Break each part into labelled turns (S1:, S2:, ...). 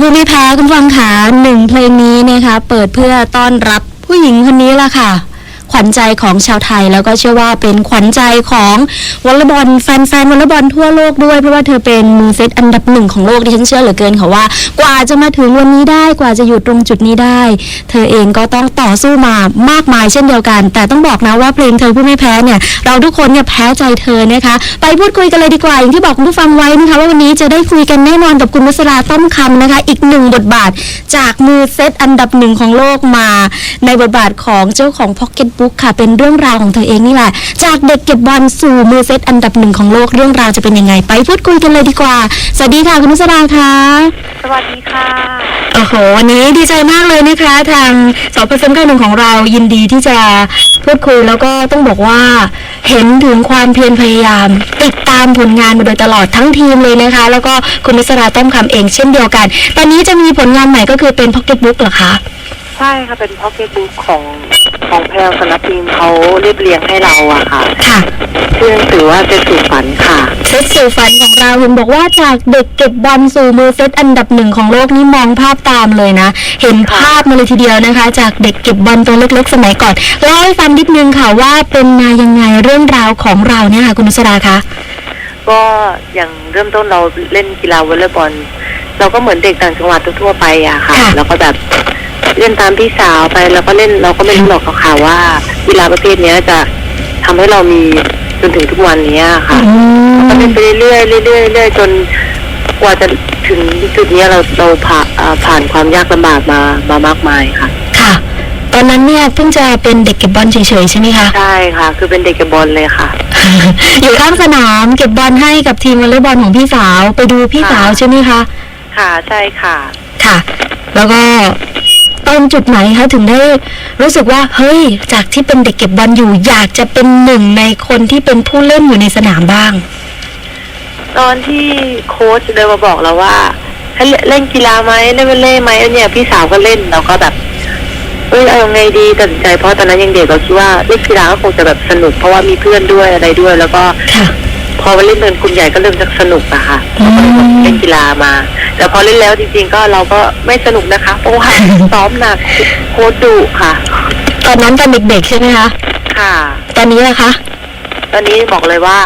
S1: ผู้ไม่แพ้คุณฟังขาหนึ่งเพลงนี้นะคะ เปิดเพื่อต้อนรับผู้หญิงคนนี้ล่ะค่ะ วัญใจของชาวไทย แล้วก็เชื่อว่าเป็นขวัญใจของวอลเลย์บอลแฟนๆวอลเลย์บอลทั่วโลกด้วยเพราะว่าเธอเป็นมือเซตอันดับหนึ่งของโลกดิฉันเชื่อเหลือเกินค่ะว่า กว่าจะมาถึงวันนี้ได้กว่าจะอยู่ตรงจุดนี้ได้ เธอเองก็ต้องต่อสู้มามากมายเช่นเดียวกัน แต่ต้องบอกนะว่าเพลงเธอผู้ไม่แพ้เนี่ยเราทุกคนเนี่ยแพ้ใจเธอนะคะ ไปพูดคุยกันเลยดีกว่าอย่างที่บอกคุณผู้ฟังไว้นะคะว่าวันนี้จะได้คุยกันแน่นอนกับคุณนุสราต้อมคำนะคะ อีกหนึ่งบทบาทจากมือเซตอันดับหนึ่งของโลกมา ในบทบาทของเจ้าของพ็อกเก็ตบุ๊กค่ะ เป็นเรื่องราวของเธอเองนี่แหละ จากเด็กเก็บบอลสู่มือเซตอันดับหนึ่งของโลกเรื่องราวจะเป็นยังไง ไปพูดคุยกันเลยดีกว่า สวัสดีค่ะคุณนุสราค่ะ
S2: สวัสดีค่ะ
S1: โอ้โหวันนี้ดีใจมากเลยนะคะ ทางสพสมการหนึ่งของเรายินดีที่จะพูดคุยแล้วก็ต้องบอกว่าเห็นถึงความเพียรพยายาม ติดตามผลงานมาโดยตลอดทั้งทีมเลยนะคะ แล้วก็คุณนิสราต้อมคำเองเช่นเดียวกัน ตอนนี้จะมีผลงานใหม่ก็คือเป็นพ็อกเก็ตบุ๊กเหรอคะ
S2: ใช่ค่ะเป็นพ็อกเก็ตบุ๊กของของแพลวสนับพิมพ์เขาเรียบเรียงให้เราอะค่ะ
S1: ค่ะ
S2: ชื่อหนังสือว่าเจสู่ฝันค่ะ
S1: เซตสู่ฝันของเราเห็นบอกว่าจากเด็กเก็บบอลสู่มือเซตอันดับหนึ่งของโลกนี่มองภาพตามเลยนะ เห็นภาพมาเลยทีเดียวนะคะ จากเด็กเก็บบอลตัวเล็กๆ สมัยก่อนเล่าให้ฟังนิดนึงค่ะว่าเป็นมายังไงเรื่องราวของเราเนี่ยค่ะคุณนุสราคะ
S2: ก็อย่างเริ่มต้นเราเล่นกีฬาวอลเลย์บอลเราก็เหมือนเด็กต่างจังหวัดทั่วๆไปอะค่ะ
S1: ค่ะ
S2: แล้วก็แบบ เล่นตามพี่สาวไปแล้วก็เล่นเราก็ไม่รู้หรอกค่ะว่ากีฬาประเภทเนี้ยจะทำให้เรามีจนถึงทุกวันนี้อะค่ะ
S1: อืม
S2: ก็เล่นไปเรื่อยๆเรื่อยๆเรื่อยๆจนกว่าจะถึงจุดเนี้ยเราเราผ่าอ่าผ่านความยากลำบากมามามากมายค่ะ
S1: ค่ะ ตอนนั้นเนี่ยเพิ่งจะเป็นเด็กเก็บบอลเฉยๆใช่ไหมคะ
S2: ใช่ค่ะ คือเป็นเด็กเก็บบอลเลยค่ะ
S1: อยู่ข้างสนามเก็บบอลให้กับทีมวอลเลย์บอลของพี่สาวไปดูพี่สาว
S2: ค่ะ
S1: ใช่ไหมคะ
S2: ค่ะใช่ค่ะ
S1: ค่ะ แล้วก็ ตอนจุดไหนคะถึงได้รู้สึกว่าเฮ้ย จากที่เป็นเด็กเก็บบอลอยู่อยากจะเป็นหนึ่งในคนที่เป็นผู้เล่นอยู่ในสนามบ้าง
S2: ตอนที่โค้ชเดินมาบอกเราว่าให้เล่นเล่นกีฬาไหมเล่นวอลเล่ไหมเนี่ยพี่สาวก็เล่นเราก็แบบเอ้ยเอายังไงดีตัดสินใจเพราะตอนนั้นยังเด็กเราคิดว่าเล่นกีฬาก็คงจะแบบสนุกเพราะว่ามีเพื่อนด้วยอะไรด้วย แล้วก็
S1: ค่ะ
S2: พอมาเล่นเป็นคุณใหญ่ก็เริ่มจากสนุกอะค่ะ
S1: อืม
S2: เล่นกีฬามา แต่พอเล่นแล้วจริง ๆ ก็เราก็ไม่สนุกนะคะเพราะว่าซ้อมหนักโค้ชดุค่ะ
S1: ตอนนั้นตอนเด็กๆใช่ไหมคะ
S2: ค่ะ
S1: ตอนนี้ล่ะคะ
S2: ตอนนี้บอกเลยว่า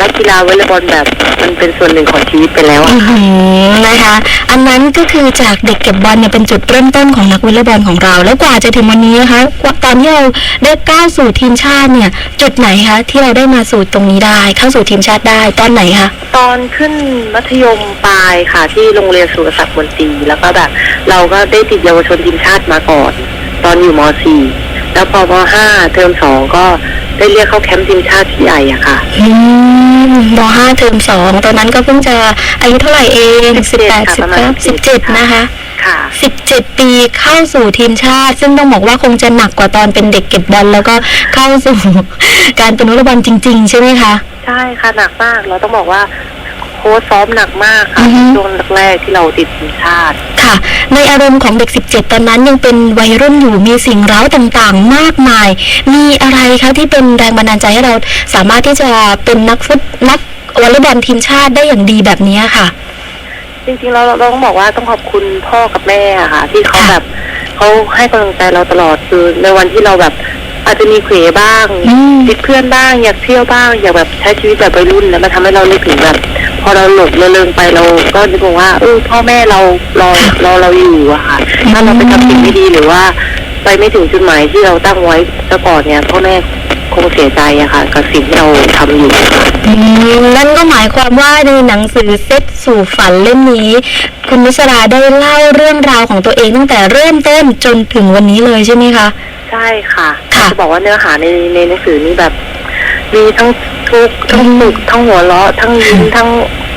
S2: นักกีฬาวอลเลย์บอลแบบมันเป็นส่วนหนึ่งของชีวิตไปแล้วอะ
S1: อื้อหือนะคะ อันนั้นก็คือจากเด็กเก็บบอลเนี่ยเป็นจุดเริ่มต้นของนักวอลเลย์บอลของเรา แล้วกว่าจะถึงวันนี้นะคะกว่าตอนที่เราได้ก้าวสู่ทีมชาติเนี่ย จุดไหนคะที่เราได้มาสู่ตรงนี้ได้ เข้าสู่ทีมชาติได้ตอนไหนคะ
S2: ตอนขึ้นมัธยมปลายค่ะ ที่โรงเรียนสุรศักดิ์มนตรีแล้วก็แบบ เราก็ได้ติดเยาวชนทีมชาติมาก่อน ตอนอยู่ม .4 แล้วพอม .5 เทอมสองก็ ได้เรียกเข้าแคมป์ทีมชาติที่ใหญ่อะค่ะ
S1: อืมมห้าเทอมสองตอนนั้นก็เพิ่งจะอายุเท่าไหร่เองสิบแปด
S2: ค่ะ
S1: สิบ
S2: ประมาณ
S1: เก้าสิบเจ็ด
S2: ค่ะ
S1: นะคะ
S2: ค่ะ
S1: สิบเจ็ดปีเข้าสู่ทีมชาติ ซึ่งต้องบอกว่าคงจะหนักกว่าตอนเป็นเด็กเก็บบอลแล้วก็เข้าสู่ การเป็นนักวอลเลย์บอลจริง ๆ ใช่ไหมคะ
S2: ใช่ค่ะหนักมากเราต้องบอกว่า โค้ชซ้อมหนักมากค่ะ
S1: อือฮึ
S2: ช่วงแรกๆที่เราติดทีมชาติ
S1: ค่ะ ในอารมณ์ของเด็ก 17 ตอนนั้นยังเป็นวัยรุ่นอยู่มีสิ่งเร้าต่างๆ มากมาย มีอะไรคะที่เป็นแรงบันดาลใจให้เราสามารถที่จะเป็นนักฟุตนักวอลเลย์บอลทีมชาติได้อย่างดีแบบนี้ค่ะ
S2: จริงๆเราเราต้องบอกว่าต้องขอบคุณพ่อกับแม่อะค่ะ ที่เขา
S1: ค่ะ
S2: แบบเขาให้กำลังใจเราตลอดคือในวันที่เราแบบอาจจะมีเขวบ้าง
S1: อืม
S2: ติดเพื่อนบ้าง อยากเที่ยวบ้าง อยากแบบใช้ชีวิตแบบวัยรุ่นแล้วมันทำให้เรานึกถึงแบบ พอเราหลงเราเลิงไปเราก็นึกว่าเออพ่อแม่เรารอรอเราอยู่อะค่ะถ้าเราไปทำสิ่งไม่ดีหรือว่า ไปไม่ถึงจุดหมายที่เราตั้งไว้ซะก่อนเนี่ยพ่อแม่คงเสียใจอะค่ะ กับสิ่งที่เราทำอยู่ค่ะ
S1: อืมนั่นก็หมายความว่าในหนังสือเซตสู่ฝันเล่มนี้ คุณนุสราได้เล่าเรื่องราวของตัวเองตั้งแต่เริ่มต้นจนถึงวันนี้เลยใช่ไหมคะ
S2: ใช่ค่ะ
S1: ค่ะ
S2: จะบอกว่าเนื้อหาในในหนังสือนี้แบบ มีทั้ง ทุกข์ทั้งสุขทั้งหัวเราะทั้งยิ้มทั้ง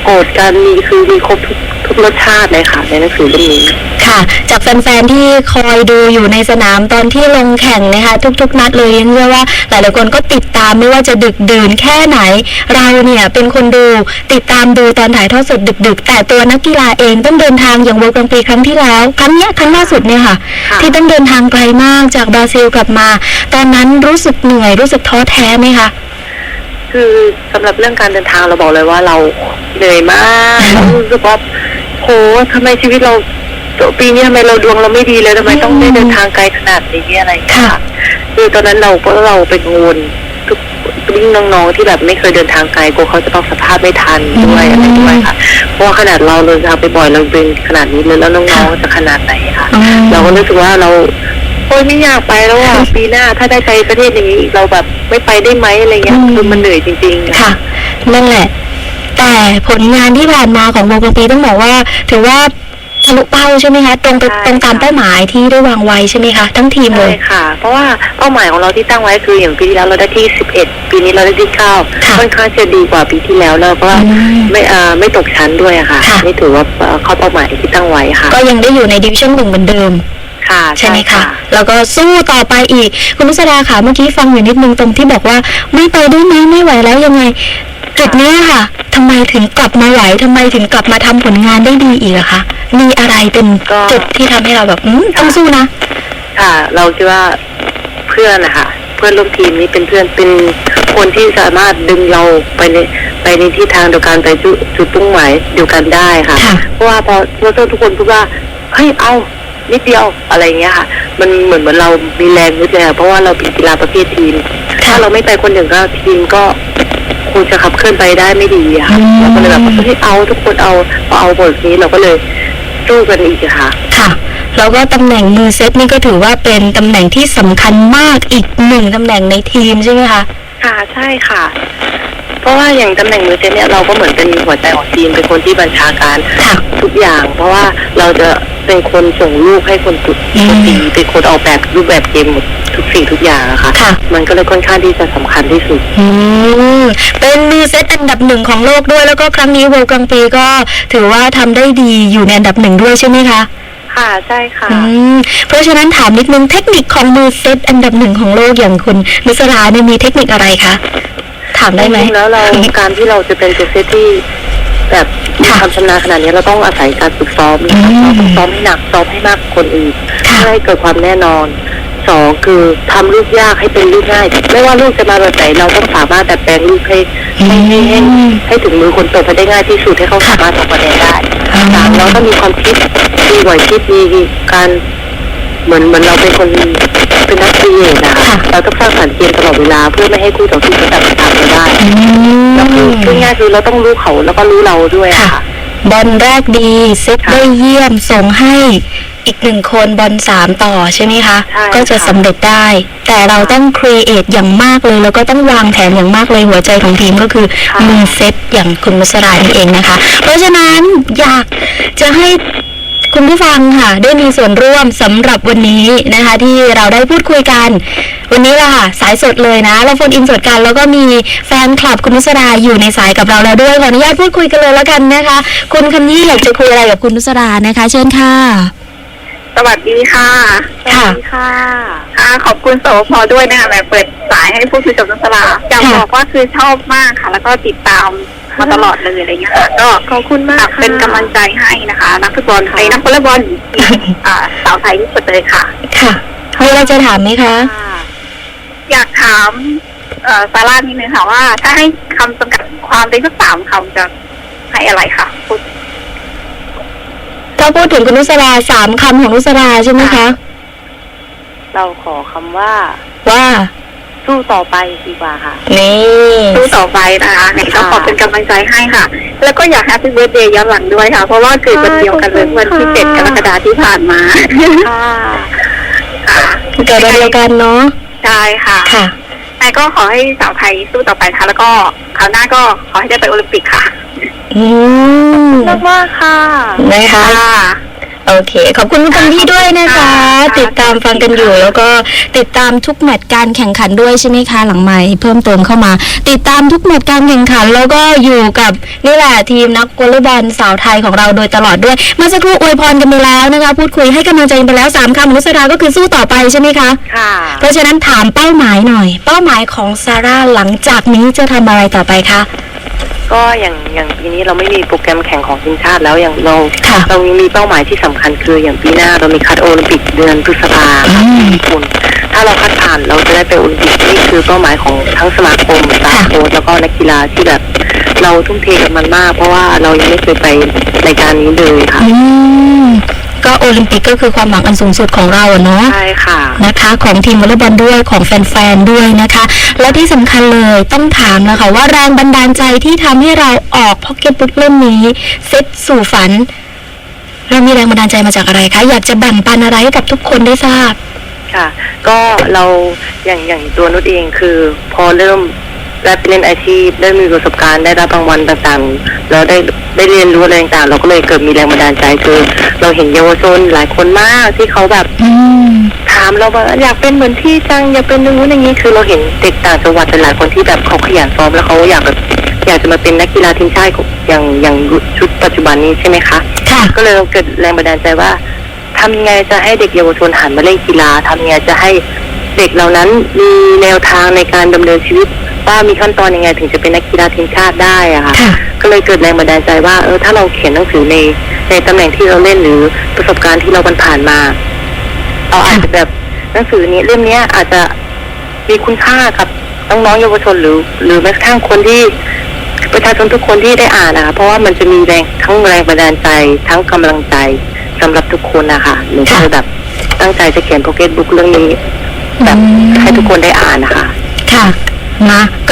S2: โกรธกันมีคือมีครบทุกทุกรสชาติเลยค่ะ ในหนังสือเล่มนี้
S1: ค่ะ จากแฟนๆที่คอยดูอยู่ในสนามตอนที่ลงแข่งนะคะ ทุกๆ นัดเลยยังเชื่อว่าหลายๆคนก็ติดตามไม่ว่าจะดึกดื่นแค่ไหน เราเนี่ยเป็นคนดูติดตามดูตอนถ่ายทอดสดดึก ๆ แต่ตัวนักกีฬาเองต้องเดินทางอย่างเวิร์กลางปีครั้งที่แล้วครั้งเนี้ยครั้งล่าสุดเนี่ยค่ะ
S2: ค่ะ
S1: ที่ต้องเดินทางไกลมากจากบราซิลกลับมา ตอนนั้นรู้สึกเหนื่อยรู้สึกท้อแท้ไหมคะ
S2: คือสำหรับเรื่องการเดินทางเราบอกเลยว่าเราเหนื่อยมากแล้วรู้สึกว่าโหทำไมชีวิตเราปีนี้ทำไมเราดวงเราไม่ดีเลยทำไมต้องได้เดินทางไกลขนาดนี้อะไรอย่างเงี้ยค่ะคือตอนนั้นเราก็เราเป็นกังวลทุกยิ่งน้องๆที่แบบไม่เคยเดินทางไกลกลัวเขาจะต้องสภาพไม่ทันด้วยอะไรด้วยค่ะเพราะว่าขนาดเราเดินทางไปบ่อยเราเป็นขนาดนี้เลยแล้วน้องๆจะขนาดไหนค่ะ
S1: อืม
S2: เราก็รู้สึกว่าเรา โอ้ยไม่อยากไปแล้วอะปีหน้าถ้าได้ไปประเทศอย่างนี้อีกเราแบบไม่ไปได้ไหมอะไรเงี้ย
S1: อืม
S2: คือมันเหนื่อยจริงๆ
S1: ค่ะนั่นแหละ แต่ผลงานที่ผ่านมาของวงดนตรีต้องบอกว่า ถือว่าทะลุเป้าใช่ไหมคะตรงไปตรงตามเป้าหมายที่ได้วางไว้ใช่ไหมคะทั้งทีมเล
S2: ใช่
S1: ย
S2: ค่ะ เพราะว่าเป้าหมายของเราที่ตั้งไว้คืออย่างปีที่แล้วเราได้ที่11ปีนี้เราได้ที่
S1: ค่ะ
S2: 9ค่อนข้างจะดีกว่าปีที่แล้วแล้วก็
S1: อืม
S2: ไม่อ่าไม่ตกชั้นด้วยอะค่ะ
S1: ค่ะ
S2: นี่ถือว่าเอ่อเข้าเป้าหมายที่ตั้งไว้ค่ะ
S1: ก็ยังได้อยู่ในดิวิชั่นหนึ่งเหมือนเดิม
S2: ค่ะ
S1: ใช่ไหมคะแล้วก็สู้ต่อไปอีก คุณนุสดาค่ะเมื่อกี้ฟังอยู่นิดนึงตรงที่บอกว่าไม่ไปได้ไหมไม่ไหวแล้วยังไง จุดเนี้ยค่ะทำไมถึงกลับมาไหวทำไมถึงกลับมาทำผลงานได้ดีอีกอะคะมีอะไรเป็นจุดที่ทำให้เราแบบอืมต้องสู้นะ
S2: ค่ะ เราคิดว่าเพื่อนนะคะเพื่อนร่วมทีมนี้เป็นเพื่อนเป็นคนที่สามารถดึงเราไปในไปในทิศทางเดียวกันไปจุดจุดมุ่งหมายเดียวกันได้ค่ะ
S1: ค่ะ
S2: เพราะว่าพอเพราะทุกคนพูดว่าเฮ้ยเอา นิดเดียวอะไรเงี้ยค่ะ มันเหมือนเหมือนเรามีแรงนิดเลยค่ะเพราะว่าเราเป็นกีฬาประเภททีม ถ้าเราไม่ไปคนหนึ่งก็ทีมก็คงจะขับเคลื่อนไปได้ไม่ดีอะค่ะ
S1: อืม
S2: เราก็เลยแบบเฮ้ยเอาทุกคนเอาพอเอาบทนี้เราก็เลยสู้กันอีกอะค่ะ
S1: ค่ะแล้วก็ตำแหน่งมือเซตนี่ก็ถือว่าเป็นตำแหน่งที่สำคัญมากอีกหนึ่งตำแหน่งในทีมใช่ไหมคะ
S2: ค่ะใช่ค่ะ เพราะว่าอย่างตำแหน่งมือเซตเนี่ยเราก็เหมือนเป็นหัวใจของทีมเป็นคนที่บัญชาการ
S1: ค่ะ
S2: ทุกอย่าง เพราะว่าเราจะเป็นคนส่งลูกให้คนจุด
S1: อืม
S2: คนตีเป็นคนออกแบบรูปแบบเกมหมดทุกสิ่งทุกอย่างอะค่ะ
S1: ค่ะ
S2: มันก็เลยค่อนข้างที่จะสำคัญที่สุด
S1: อืมเป็นมือเซตอันดับหนึ่งของโลกด้วย แล้วก็ครั้งนี้โวลกังปีก็ถือว่าทำได้ดีอยู่ในอันดับหนึ่งด้วยใช่ไหมคะ
S2: ค่ะใช่ค่ะ
S1: อืมเพราะฉะนั้นถามนิดนึงเทคนิคของมือเซตอันดับหนึ่งของโลกอย่างคุณนุสราเนี่ยมีเทคนิคอะไรคะ ถามได้ไหม
S2: จริงๆแล้วเราการที่เราจะเป็นเจเซตที่แบบมี
S1: ค่ะ
S2: ความชำนาญขนาดนี้เราต้องอาศัยการฝึกซ้อมนะคะ
S1: อืม
S2: เราต้องซ้อมให้หนักซ้อมให้มากกว่าคนอื่น
S1: ค่ะ
S2: เพื่อให้เกิดความแน่นอนสองคือทำลูกยากให้เป็นลูกง่าย ไม่ว่าลูกจะมาแบบไหนเราต้องสามารถดัดแปลงลูกให้ให้ให้ให้ให้ถึงมือคนตบให้ได้ง่ายที่สุดให้เขาสามารถออกมาแดงได้
S1: อืม
S2: สามเราต้องมีความคิดมีไหวคิดมีการ เหมือนเหมือนเราเป็นคน เป็นนักครีเอทนะคะ
S1: ค่ะ
S2: เราต้องสร้างสรรค์เกมตลอดเวลาเพื่อไม่ให้คู่ต่อสู้เขาจับตามเราได้
S1: อื
S2: แล้วคือ
S1: ม
S2: พูดง่ายๆคือเราต้องรู้เขาแล้วก็รู้เราด้วยอะ
S1: ค่ะ
S2: ค่ะ
S1: บอลแรกดีเซต
S2: ค่ะ
S1: ได้เยี่ยมส่งให้อีกหนึ่งคนบอลสามต่อใช่ไหมคะ
S2: ใช่
S1: ก็จะ
S2: ค่ะ
S1: สำเร็จได้ แต่เราต้องครีเอทอย่างมากเลย แล้วก็ต้องวางแผนอย่างมากเลยหัวใจของทีมก็คือ
S2: ค่ะ
S1: มือเซตอย่างคุณมุสรานี่เองนะคะ เพราะฉะนั้นอยากจะให้ คุณผู้ฟังค่ะได้มีส่วนร่วมสำหรับวันนี้นะคะ ที่เราได้พูดคุยกัน วันนี้ล่ะค่ะสายสดเลยนะ เราโฟนอินสดกัน แล้วก็มีแฟนคลับคุณนุสราอยู่ในสายกับเราแล้วด้วยขออนุญาตพูดคุยกันเลยแล้วกันนะคะ คุณคันยี่อยากจะคุยอะไรกับคุณนุสรานะคะ เชิญค่ะ
S3: สวัสดีค่ะ
S1: ค่ะ
S2: ค่ะ
S3: ค่ะขอบคุณสวพด้วยนะคะแบบเปิดสายให้พูดคุยกับนักสลาอยาก
S1: ค่ะ
S3: บอกว่าคือชอบมากค่ะ แล้วก็ติดตาม มาตลอดเลยอะไรเงี้ยค่ะก็
S2: ขอบคุณมาก
S3: ฝากเป็น
S2: ค่ะ
S3: กำลังใจให้นะคะ นักฟุตบอลไทยนักวอลเลย์บอลอ่าสาวไทยที่สุดเลยค่ะ
S1: ค่ะมีอะไรจะถามไหมคะ
S2: ค่ะ
S3: อยากถามเอ่อซาร่านิดนึงค่ะว่า ถ้าให้คำจำกัดความได้สักสามคำจะให้อะไรค่ะพูด
S1: ถ้าพูดถึงคุณนุสราสามคำของนุสราใช่ไหมคะ
S2: เราขอคำว่า
S1: ว่า
S2: สู้ต่อไปดีกว่าค่ะ
S1: นี่
S3: สู้ต่อไป นะคะไหนก็ขอเป็นกำลังใจให้ค่ะ แล้วก็อยากแฮปปี้เบิร์ดเดย์ย้อนหลังด้วยค่ะ เพราะว่าเกิดวันเดียวกันเลยวันที่เจ็ดกรกฎาคมที่ผ่านมา
S2: ค่ะ
S3: ค่ะ
S1: เกิดวันเดียวกันเนาะ
S3: ใช่ค่ะ
S1: ค่ะ
S3: แต่ก็ขอให้สาวไทยสู้ต่อไปค่ะ แล้วก็คราวหน้าก็ขอให้ได้ไปโอลิมปิกค่ะ
S1: อืม
S2: มากมากๆค่ะ
S1: นะคะ
S3: ค่ะ
S1: โอเค ขอบคุณคุณคันยี่ด้วยนะคะ
S3: ค่ะ
S1: ติดตามฟังกันอยู่ แล้วก็ติดตามทุกแมตช์การแข่งขันด้วยใช่ไหมคะ หลังใหม่เพิ่มเติมเข้ามา ติดตามทุกแมตช์การแข่งขัน แล้วก็อยู่กับนี่แหละทีมนักวอลเลย์บอลสาวไทยของเราโดยตลอดด้วยเมื่อสักครู่อวยพรกันไปแล้วนะคะ พูดคุยให้กำลังใจกันไปแล้วสามคำนุสราก็คือสู้ต่อไปใช่ไหมคะ
S2: ค่ะ
S1: เพราะฉะนั้นถามเป้าหมายหน่อย เป้าหมายของซาร่าหลังจากนี้จะทำอะไรต่อไปคะ
S2: ก็อย่างอย่างปีนี้เราไม่มีโปรแกรมแข่งของทีมชาติแล้วอย่างเรา
S1: ค่ะ
S2: เรายังมีเป้าหมายที่สำคัญคืออย่างปีหน้าเรามีคัดโอลิมปิกเดือนพฤษภา
S1: อื
S2: ค่ะ
S1: ม
S2: ที่ญี่ปุ่น ถ้าเราคัดผ่านเราจะได้ไปโอลิมปิกนี่คือเป้าหมายของทั้งสมาคมสตาฟโค้ชแล้วก็นักกีฬาที่แบบ เราทุ่มเทกับมันมาก เพราะว่าเรายังไม่เคยไปรายการนี้เลยค่ะ
S1: อืม ก็โอลิมปิกก็คือความหวังอันสูงสุดของเราอะเนาะ
S2: ใช่ค่ะ
S1: นะคะ ของทีมวอลเลย์บอลด้วยของแฟนๆด้วยนะคะ และที่สำคัญเลยต้องถามแล้วค่ะว่าแรงบันดาลใจที่ทำให้เราออกพ็อกเก็ตบุ๊กเล่มนี้เซตสู่ฝัน เรามีแรงบันดาลใจมาจากอะไรคะอยากจะแบ่งปันอะไรให้กับทุกคนได้ทราบ
S2: ค่ะ ก็เราอย่างอย่างตัวนุชเองคือพอเริ่มได้ไปเล่นอาชีพได้มีประสบการณ์ได้รับรางวัลต่างๆ แล้วได้ ได้เรียนรู้อะไรต่างๆเราก็เลยเกิดมีแรงบันดาลใจคือเราเห็นเยาวชนหลายคนมากที่เขาแบบ
S1: อืม
S2: ถามเราว่าอยากเป็นเหมือนพี่จังอยากเป็นอย่างนู้นอย่างนี้คือเราเห็นเด็กต่างจังหวัดหลายคนที่แบบเขาขยันซ้อมแล้วเขาอยากแบบอยากจะมาเป็นนักกีฬาทีมชาติอย่างอย่างชุดปัจจุบันนี้ใช่ไหมคะ
S1: ค่ะ
S2: ก็เลยเกิดแรงบันดาลใจว่าทำยังไงจะให้เด็กเยาวชนหันมาเล่นกีฬาทำยังไงจะให้เด็กเหล่านั้นมีแนวทางในการดำเนินชีวิตว่ามีขั้นตอนยังไงถึงจะเป็นนักกีฬาทีมชาติได้อะค่ะ
S1: ค่ะ
S2: ก็เลยเกิดแรงบันดาลใจว่าเออถ้าเราเขียนหนังสือในในตำแหน่งที่เราเล่นหรือประสบการณ์ที่เราผ่านมาเราอาจจะแบบหนังสือนี้เล่มนี้ยอาจจะมีคุณค่ากับน้องๆเยาวชนหรือ หรือแม้กระทั่งคนที่ประชาชนทุกคนที่ได้อ่านนะคะเพราะว่ามันจะมีแรงทั้งแรงบันดาลใจ ทั้งกำลังใจสำหรับทุกคนนะคะหนูก็เลยแบบตั้งใจจะเขียนโปรเกตบุ๊กเรื่องนี้แบบให้ทุกคนได้อ่านนะคะ
S1: ค่ะ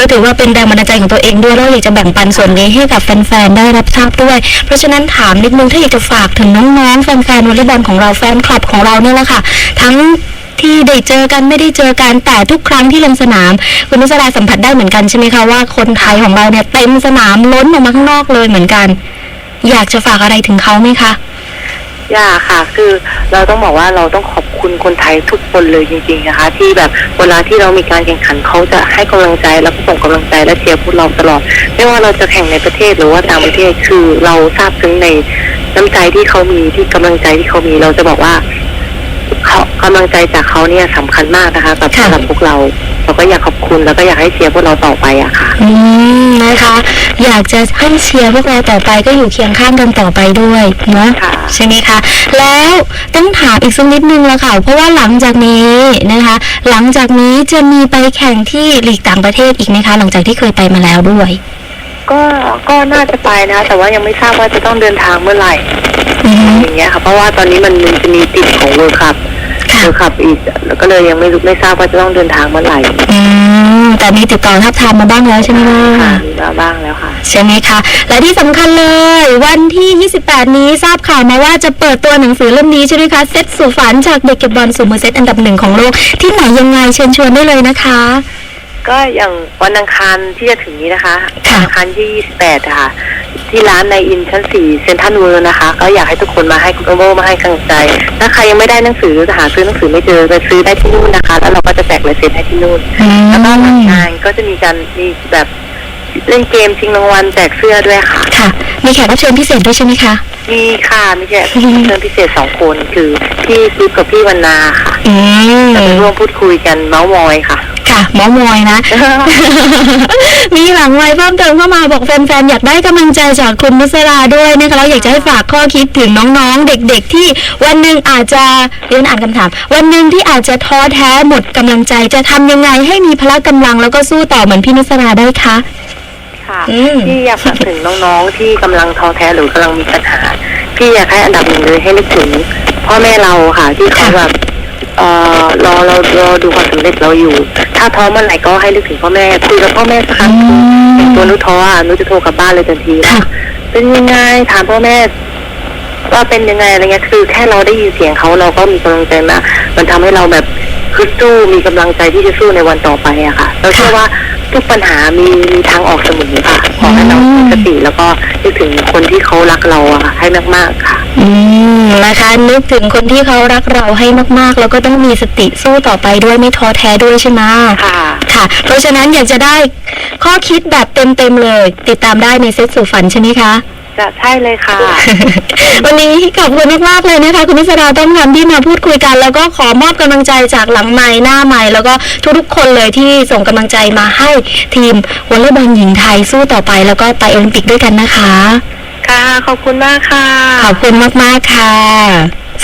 S1: ก็ถือว่าเป็นแรงบันดาลใจของตัวเองด้วยแล้วอยากจะแบ่งปันส่วนนี้ให้กับแฟนๆได้รับทราบด้วย เพราะฉะนั้นถามนิดนึงถ้าอยากจะฝากถึงน้องๆแฟนๆวอลเลย์บอลของเราแฟนคลับของเราเนี่ยแหละค่ะ ทั้งที่ได้เจอกันไม่ได้เจอกันแต่ทุกครั้งที่ลงสนาม คุณนุสราสัมผัสได้เหมือนกันใช่ไหมคะว่าคนไทยของเราเนี่ยเต็มสนามล้นออกมาข้างนอกเลยเหมือนกัน อยากจะฝากอะไรถึงเขาไหมคะ
S2: ยากค่ะ คือเราต้องบอกว่าเราต้องขอบ คุณคนไทยทุกคนเลยจริงๆนะคะ ที่แบบเวลาที่เรามีการแข่งขันเขาจะให้กำลังใจแล้วก็ส่งกำลังใจและเชียร์พวกเราตลอด ไม่ว่าเราจะแข่งในประเทศหรือว่าต่างประเทศคือเราซาบซึ้งในน้ำใจที่เขามีที่กำลังใจที่เขามีเราจะบอกว่าเขากำลังใจจากเขาเนี่ยสำคัญมากนะคะกับ
S1: ค่ะ
S2: สำหรับพวกเรา เราก็อยากขอบคุณแล้วก็อยากให้เชียร์พวกเราต่อไปอะค่ะ
S1: อืมนะคะ อยากจะให้เชียร์พวกเราต่อไปก็อยู่เคียงข้างกันต่อไปด้วยเนาะ
S2: ค่ะ
S1: ใช่ไหมคะ แล้วต้องถามอีกสักนิดนึงแล้วค่ะ เพราะว่าหลังจากนี้นะคะ หลังจากนี้จะมีไปแข่งที่ลีกต่างประเทศอีกไหมคะ หลังจากที่เคยไปมาแล้วด้วย
S2: ก็ก็น่าจะไปนะคะแต่ว่ายังไม่ทราบว่าจะต้องเดินทางเมื่อไหร่
S1: อือฮึ
S2: อย่างเงี้ยค่ะ เพราะว่าตอนนี้มันมันจะมีติดของเวิร์คัพ
S1: ค่ะ
S2: เวิร์คัพอีกแล้วก็เลยยังไม่รู้ไม่ทราบว่าจะต้องเดินทางเมื่อไหร่
S1: อืมแต่มีติดต่อทับทามมาบ้างแล้วใช่ไหม
S2: ค่ะ
S1: คะ
S2: มีมาบ้างแล้วค่ะ
S1: ใช่ไหมคะ และที่สำคัญเลย วันที่ 28 นี้ทราบข่าวมาว่าจะเปิดตัวหนังสือเล่มนี้ใช่ไหมคะเซตสู่ฝันจากเด็กเก็บบอลสู่มือเซตอันดับหนึ่งของโลกที่ไหนยังไงเชิญชวนได้เลยนะคะ
S2: ก็อย่างวันอังคารที่จะถึงนี้นะคะ
S1: ค่ะ
S2: วันอังคารที่ 28อะค่ะ ที่ร้านในอินชั้น4เซ็นทรัลเวิร์นะคะ ก็อยากให้ทุกคนมาให้คุณโอโบมาให้กำลังใจ ถ้าใครยังไม่ได้หนังสือจะหาซื้อหนังสือไม่เจอไปซื้อได้ที่นู่นนะคะ แล้วเราก็จะแจกลายเซ็นให้ที่นู่น
S1: อื
S2: แล้วก็หลัง
S1: ม
S2: งานก็จะมีการมีแบบเล่นเกมชิงรางวัลแจกเสื้อด้วยค่ะ
S1: ค่ะ มีแขกรับเชิญพิเศษด้วยใช่ไหมคะ
S2: มีค่ะมีแขกรับเชิญพิเศษสองคนคือพี่ปิ๊กกับพี่วรรณาค่ะ
S1: อืม
S2: จะไปร่วมพูดคุยกันเมาส์มอยค่ะ
S1: ค่ะ หมอมอยนะ มีหลังไว้เพิ่มเติมเข้ามาบอกแฟนๆ อยากได้กำลังใจจากคุณนุสราด้วยนะคะแล้วอยากจะให้ฝากข้อคิดถึงน้องๆ เด็กๆ ที่วันหนึ่งอาจจะเรียนอ่านคำถาม วันหนึ่งที่อาจจะท้อแท้หมดกำลังใจจะทำยังไงให้มีพละกำลังแล้วก็สู้ต่อเหมือนพี่นุสราได้คะ
S2: ค่ะ
S1: อืม
S2: พี่อยากฝากถึงน้องๆ ที่กำลังท้อแท้หรือกำลังมีปัญหาพี่อยากให้อันดับหนึ่งเลยให้นึกถึงพ่อแม่เราค่ะ ที่เขาแบบเอ่อ รอเรารอดูความสำเร็จเราอยู่ ถ้าท้อเมื่อไหร่ก็ให้นึกถึงพ่อแม่คุยกับพ่อแม่สักครั้งอย่างตัวนุท้ออะนุจะโทรกลับบ้านเลยทันทีว่า
S1: ค่ะ
S2: เป็นยังไงถามพ่อแม่ว่าเป็นยังไงอะไรเงี้ยคือ แค่เราได้ยินเสียงเขาเราก็มีกำลังใจมากมันทำให้เราแบบคือสู้มีกำลังใจที่จะสู้ในวันต่อไปอะค่ะ เราเชื่อว่า ทุกปัญหามีมีทางออกเสมอค่ะขอให้เรามีสติแล้วก็นึกถึงคนที่เขารักเราอะให้มากๆค่ะ
S1: อืมนะคะนึกถึงคนที่เขารักเราให้มากๆ แล้วก็ต้องมีสติสู้ต่อไปด้วยไม่ท้อแท้ด้วยใช่ไหม
S2: ค่ะ
S1: ค่ะ เพราะฉะนั้นอยากจะได้ข้อคิดแบบเต็มๆเลย ติดตามได้ในเซตสู่ฝันใช่ไหมคะ
S2: จะใช่เลยค่ะ
S1: วันนี้ขอบคุณมากๆเลยนะคะคุณนิสราต้อมคำที่มาพูดคุยกัน แล้วก็ขอมอบกำลังใจจากหลังไม้หน้าไม้แล้วก็ทุกๆคนเลยที่ส่งกำลังใจมาให้ทีมวอลเลย์บอลหญิงไทยสู้ต่อไปแล้วก็ไปโอลิมปิกด้วยกันนะคะ
S2: ค่ะ ขอบคุณมากค่ะ
S1: ขอบคุณมากๆค่ะ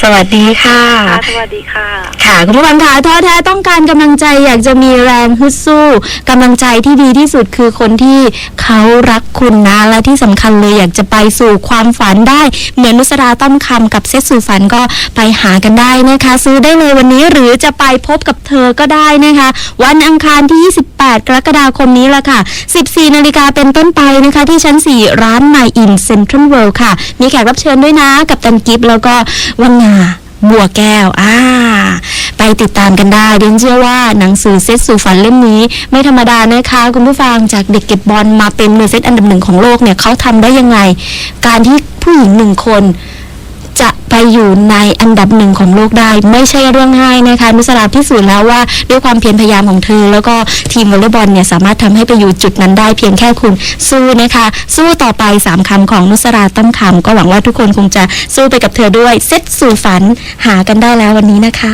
S1: สวัสดีค่ะ
S2: ค่ะสวัสดีค่ะ
S1: ค่ะ คุณผู้ฟังคะท้อแท้ต้องการกำลังใจอยากจะมีแรงฮึดสู้กำลังใจที่ดีที่สุดคือคนที่เขารักคุณนะและที่สำคัญเลยอยากจะไปสู่ความฝันได้ เหมือนนุสราต้อมคำกับเซตสู่ฝันก็ไปหากันได้นะคะ ซื้อได้เลยวันนี้หรือจะไปพบกับเธอก็ได้นะคะ วันอังคารที่ 28 กรกฎาคมนี้ละค่ะ 14 นาฬิกาเป็นต้นไปนะคะ ที่ชั้น 4 ร้านไมอินเซ็นทรัลเวิลด์ค่ะ มีแขกรับเชิญด้วยนะกับตันกิฟแล้วก็วังงาบัวแก้ว อ่า ไปติดตามกันได้เดนเชื่อว่าหนังสือเซตสู่ฝันเล่มนี้ ไม่ธรรมดานะคะ คุณผู้ฟังจากเด็กเก็บบอลมาเป็นมือเซตอันดับหนึ่งของโลกเนี่ยเขาทำได้ยังไง การที่ผู้หญิงหนึ่งคน จะไปอยู่ในอันดับหนึ่งของโลกได้ ไม่ใช่เรื่องง่ายนะคะนุสราพิสูจน์แล้วว่าด้วยความเพียรพยายามของเธอ แล้วก็ทีมวอลเลย์บอลเนี่ยสามารถทำให้ไปอยู่จุดนั้นได้เพียงแค่คุณสู้นะคะ สู้ต่อไปสามคำของนุสราตั้มคำก็หวังว่าทุกคนคงจะสู้ไปกับเธอด้วยเซตสู่ฝันหากันได้แล้ววันนี้นะคะ